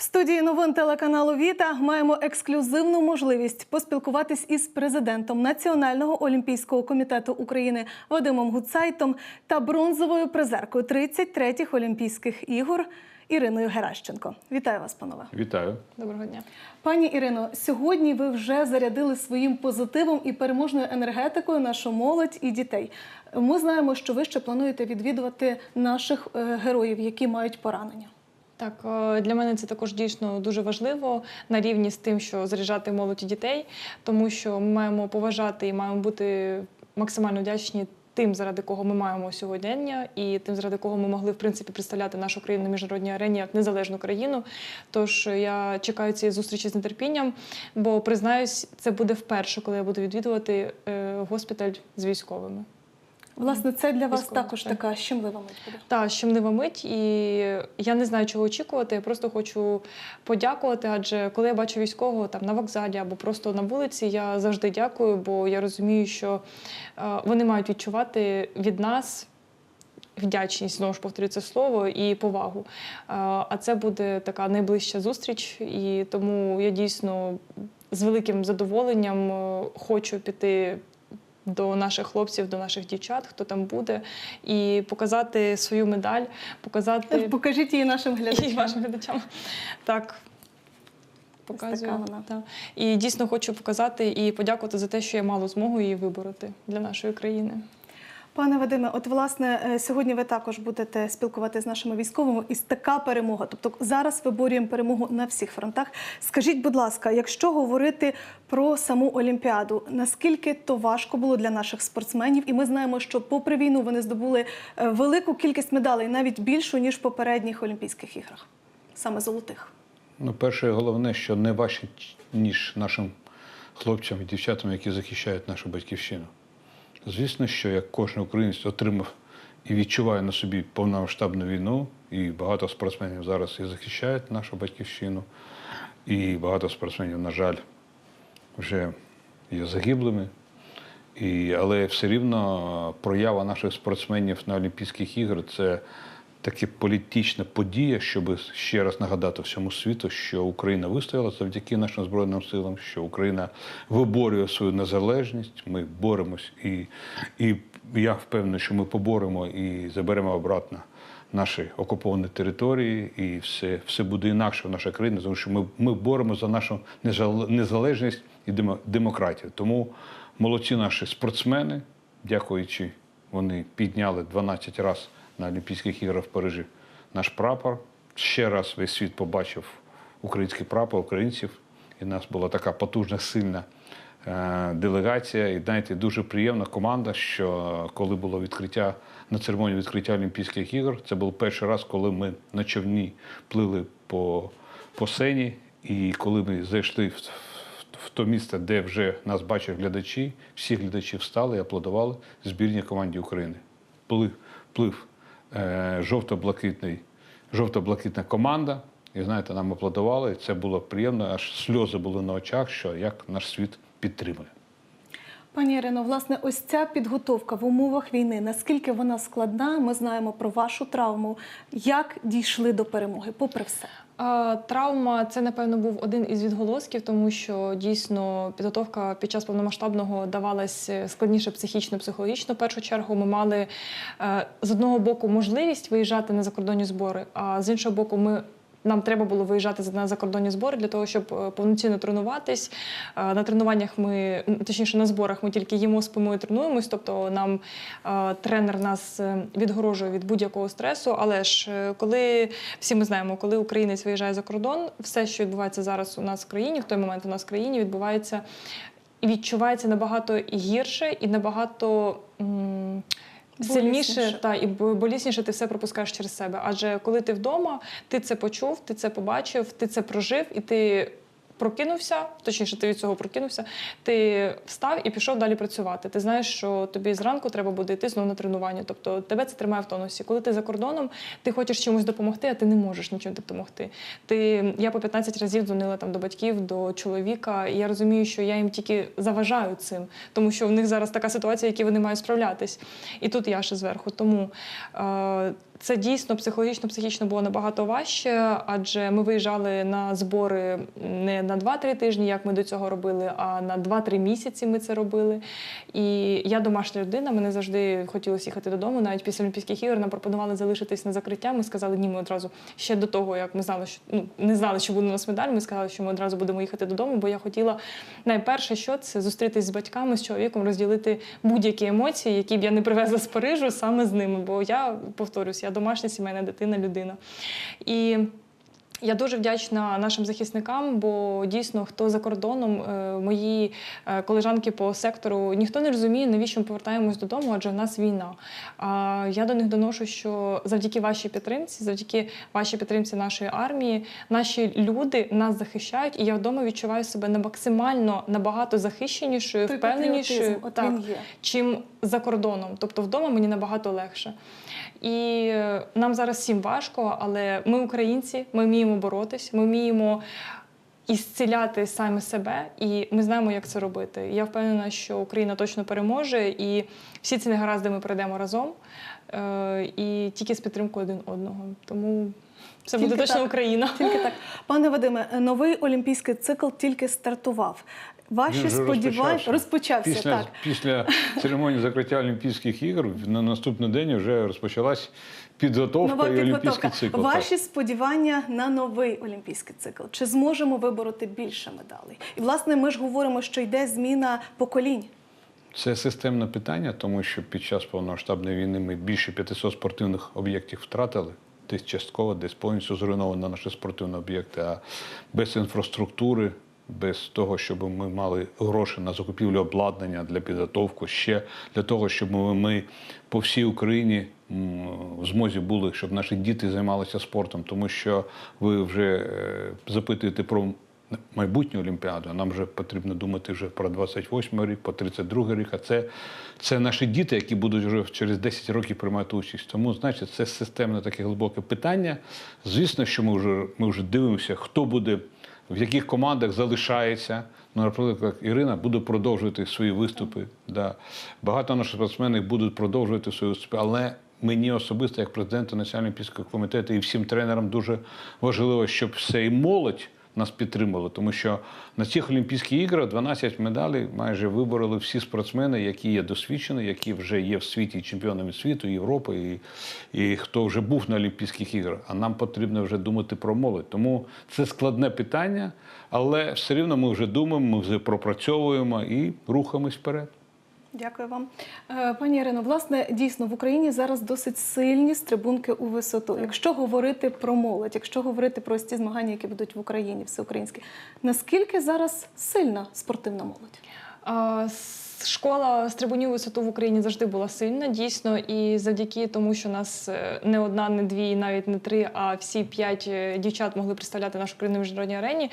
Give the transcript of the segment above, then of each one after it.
В студії новин телеканалу Віта маємо ексклюзивну можливість поспілкуватись із президентом Національного олімпійського комітету України Вадимом Гуцайтом та бронзовою призеркою 33-х Олімпійських ігор Іриною Геращенко. Вітаю вас, панове. Вітаю. Доброго дня. Пані Ірино, сьогодні ви вже зарядили своїм позитивом і переможною енергетикою нашу молодь і дітей. Ми знаємо, що ви ще плануєте відвідувати наших е, героїв, які мають поранення. Так, е, для мене це також дійсно дуже важливо на рівні з тим, що заряджати молодь і дітей, тому що ми маємо поважати і маємо бути максимально вдячні тим, заради кого ми маємо сьогодення, і тим, заради кого ми могли в принципі представляти нашу країну на міжнародній арені як незалежну країну. Тож я чекаю цієї зустрічі з нетерпінням, бо признаюсь, це буде вперше, коли я буду відвідувати е, госпіталь з військовими. Власне, це для вас Військово, також так. така щемлива мить буде. Та щемлива мить, і я не знаю, чого очікувати. Я просто хочу подякувати. Адже коли я бачу військового там на вокзалі або просто на вулиці, я завжди дякую, бо я розумію, що е, вони мають відчувати від нас. Вдячність знову ж повторю це слово і повагу. Е, А це буде така найближча зустріч, і тому я дійсно з великим задоволенням е, хочу піти до наших хлопців, до наших дівчат, хто там буде, і показати свою медаль, показати Покажіть її нашим і глядачам. вашим глядачам. Так. Показую. вона. І дійсно хочу показати і подякувати за те, що я мала змогу її вибороти для нашої країни. Пане Вадиме, от власне е, сьогодні ви також будете спілкуватися з нашими військовими. І така перемога. Тобто зараз виборюємо перемогу на всіх фронтах. Скажіть, будь ласка, якщо говорити про саму Олімпіаду, наскільки то важко було для наших спортсменів? І ми знаємо, що попри війну вони здобули е, велику кількість медалей, навіть більшу ніж в попередніх Олімпійських іграх, саме золотих. Ну, перше головне, що не важче, ніж нашим хлопцям і дівчатам, які захищають нашу батьківщину. Звісно, що як кожен українець отримав і відчуває на собі повномасштабну війну, і багато спортсменів зараз і захищають нашу батьківщину, і багато спортсменів, на жаль, вже є загиблими. І, але все рівно проява наших спортсменів на Олімпійських іграх це таке політична подія, щоб ще раз нагадати всьому світу, що Україна вистояла завдяки нашим Збройним силам, що Україна виборює свою незалежність. Ми боремось, і, і я впевнений, що ми поборемо і заберемо обратно наші окуповані території, і все, все буде інакше в нашій країні, тому що ми, ми боремося за нашу незалежність і демо- демократію. Тому молодці наші спортсмени, дякуючи, вони підняли 12 разів на Олімпійських іграх в Парижі наш прапор. Ще раз весь світ побачив український прапор, українців. І в нас була така потужна, сильна е, делегація. І знаєте, дуже приємна команда, що коли було відкриття на церемонії відкриття Олімпійських ігор, це був перший раз, коли ми на човні плили по, по сені. І коли ми зайшли в, в, то місце, де вже нас бачать глядачі, всі глядачі встали і аплодували збірній команді України. Плив, плив жовто-блакитний, жовто-блакитна команда. І знаєте, нам аплодували. І це було приємно, аж сльози були на очах, що як наш світ підтримує. Пані Ірино, власне, ось ця підготовка в умовах війни, наскільки вона складна? Ми знаємо про вашу травму. Як дійшли до перемоги, попри все? Травма це, напевно, був один із відголосків, тому що дійсно підготовка під час повномасштабного давалась складніше психічно, психологічно. В першу чергу ми мали е, з одного боку можливість виїжджати на закордонні збори, а з іншого боку, ми. Нам треба було виїжджати на закордонні збори для того, щоб е, повноцінно тренуватись. Е, На тренуваннях ми, точніше, на зборах ми тільки їмо, спимо і тренуємось. Тобто нам е, тренер нас відгорожує від будь-якого стресу. Але ж коли всі ми знаємо, коли українець виїжджає за кордон, все, що відбувається зараз у нас в країні, в той момент у нас в країні відбувається і відчувається набагато гірше і набагато. м, Сильніше та і болісніше ти все пропускаєш через себе. Адже коли ти вдома, ти це почув, ти це побачив, ти це прожив, і ти прокинувся, точніше, ти від цього прокинувся, ти встав і пішов далі працювати. Ти знаєш, що тобі зранку треба буде йти знову на тренування. Тобто тебе це тримає в тонусі. Коли ти за кордоном, ти хочеш чимось допомогти, а ти не можеш нічим допомогти. Ти я по 15 разів дзвонила там до батьків, до чоловіка, і я розумію, що я їм тільки заважаю цим, тому що в них зараз така ситуація, в якій вони мають справлятись. І тут я ще зверху. Тому е, це дійсно психологічно, психічно було набагато важче, адже ми виїжджали на збори не на 2-3 тижні, як ми до цього робили, а на 2-3 місяці ми це робили. І я домашня людина, мене завжди хотілося їхати додому. Навіть після Олімпійських ігор нам пропонували залишитись на закриття. Ми сказали, ні, ми одразу ще до того, як ми знали, що ну не знали, що буде у нас медаль. Ми сказали, що ми одразу будемо їхати додому, бо я хотіла найперше, що це зустрітись з батьками, з чоловіком, розділити будь-які емоції, які б я не привезла з Парижу, саме з ними. Бо я повторюсь, я домашня сімейна дитина, людина. І я дуже вдячна нашим захисникам, бо дійсно, хто за кордоном, е, мої е, колежанки по сектору, ніхто не розуміє, навіщо ми повертаємось додому, адже в нас війна. А я до них доношу, що завдяки вашій підтримці, завдяки вашій підтримці нашої армії, наші люди нас захищають, і я вдома відчуваю себе на максимально набагато захищенішою, впевненішою, є. чим за кордоном. Тобто вдома мені набагато легше. І е, нам зараз всім важко, але ми українці, ми вміємо боротись, ми вміємо ісціляти самі себе, і ми знаємо, як це робити. Я впевнена, що Україна точно переможе, і всі ці негаразди ми пройдемо разом е, і тільки з підтримкою один одного. Тому це буде точно так. Україна. Тільки так. Пане Вадиме, новий олімпійський цикл тільки стартував. Ваші сподівання розпочався. Після, так. після церемонії закриття Олімпійських ігор на наступний день вже розпочалась підготовка Нова і підготовка. олімпійський цикл. Ваші сподівання на новий олімпійський цикл. Чи зможемо вибороти більше медалей? І власне ми ж говоримо, що йде зміна поколінь. Це системне питання, тому що під час повномасштабної війни ми більше 500 спортивних об'єктів втратили. Десь частково, десь повністю зруйновано наші спортивні об'єкти. А без інфраструктури, без того, щоб ми мали гроші на закупівлю обладнання для підготовки, ще для того, щоб ми, по всій Україні в змозі були, щоб наші діти займалися спортом, тому що ви вже е, запитуєте про майбутню Олімпіаду. Нам вже потрібно думати вже про 28 рік, по 32 рік. А це, це наші діти, які будуть вже через 10 років приймати участь. Тому, значить, це системне таке глибоке питання. Звісно, що ми вже, ми вже дивимося, хто буде, в яких командах залишається. Ну, наприклад, Ірина буде продовжувати свої виступи. Да. Багато наших спортсменів будуть продовжувати свої виступи, але мені особисто, як президенту Національного піського комітету і всім тренерам дуже важливо, щоб все і молодь нас підтримали, тому що на цих Олімпійських іграх 12 медалей майже вибороли всі спортсмени, які є досвідчені, які вже є в світі чемпіонами світу, Європи, і, і хто вже був на Олімпійських іграх. А нам потрібно вже думати про молодь. Тому це складне питання, але все рівно ми вже думаємо, ми вже пропрацьовуємо і рухаємось вперед. Дякую вам, Е, пані Ірино. Власне, дійсно в Україні зараз досить сильні стрибунки у висоту. Якщо говорити про молодь, якщо говорити про ці змагання, які будуть в Україні, всеукраїнські, наскільки зараз сильна спортивна молодь? Школа стрибунів висоту в Україні завжди була сильна, дійсно, і завдяки тому, що нас е, не одна, не дві, навіть не три, а всі п'ять е, дівчат могли представляти нашу країну в міжнародній арені.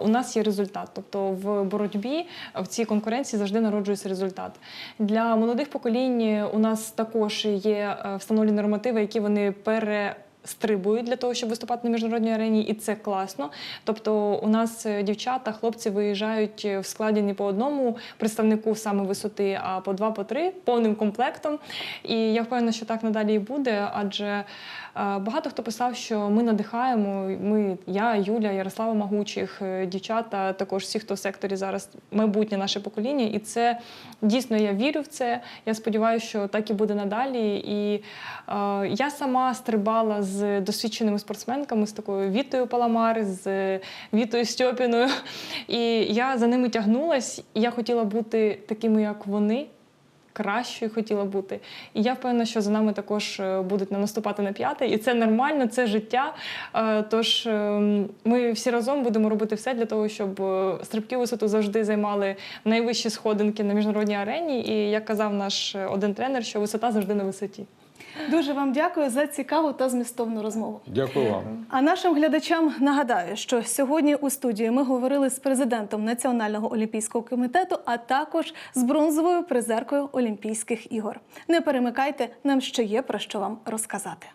У нас є результат. Тобто в боротьбі в цій конкуренції завжди народжується результат. Для молодих поколінь у нас також є е, встановлені нормативи, які вони пере стрибують для того, щоб виступати на міжнародній арені, і це класно. Тобто, у нас е, дівчата, хлопці виїжджають е, в складі не по одному представнику саме висоти, а по два, по три повним комплектом. І я впевнена, що так надалі і буде, адже багато хто писав, що ми надихаємо. Ми, я, Юля, Ярослава Магучих, е, дівчата, також всі, хто в секторі зараз майбутнє наше покоління. І це дійсно я вірю в це. Я сподіваюся, що так і буде надалі. І е, я сама стрибала з досвідченими спортсменками, з такою Вітою Паламар, з Вітою Стьопіною. І я за ними тягнулась, і я хотіла бути такими, як вони. Кращою хотіла бути. І я впевнена, що за нами також е, будуть наступати на п'яте, і це нормально, це життя. Е, Тож е, ми всі разом будемо робити все для того, щоб стрибки висоту завжди займали найвищі сходинки на міжнародній арені. І як казав наш один тренер, що висота завжди на висоті. Дуже вам дякую за цікаву та змістовну розмову. Дякую вам. А нашим глядачам нагадаю, що сьогодні у студії ми говорили з президентом Національного олімпійського комітету, а також з бронзовою призеркою Олімпійських ігор. Не перемикайте, нам ще є про що вам розказати.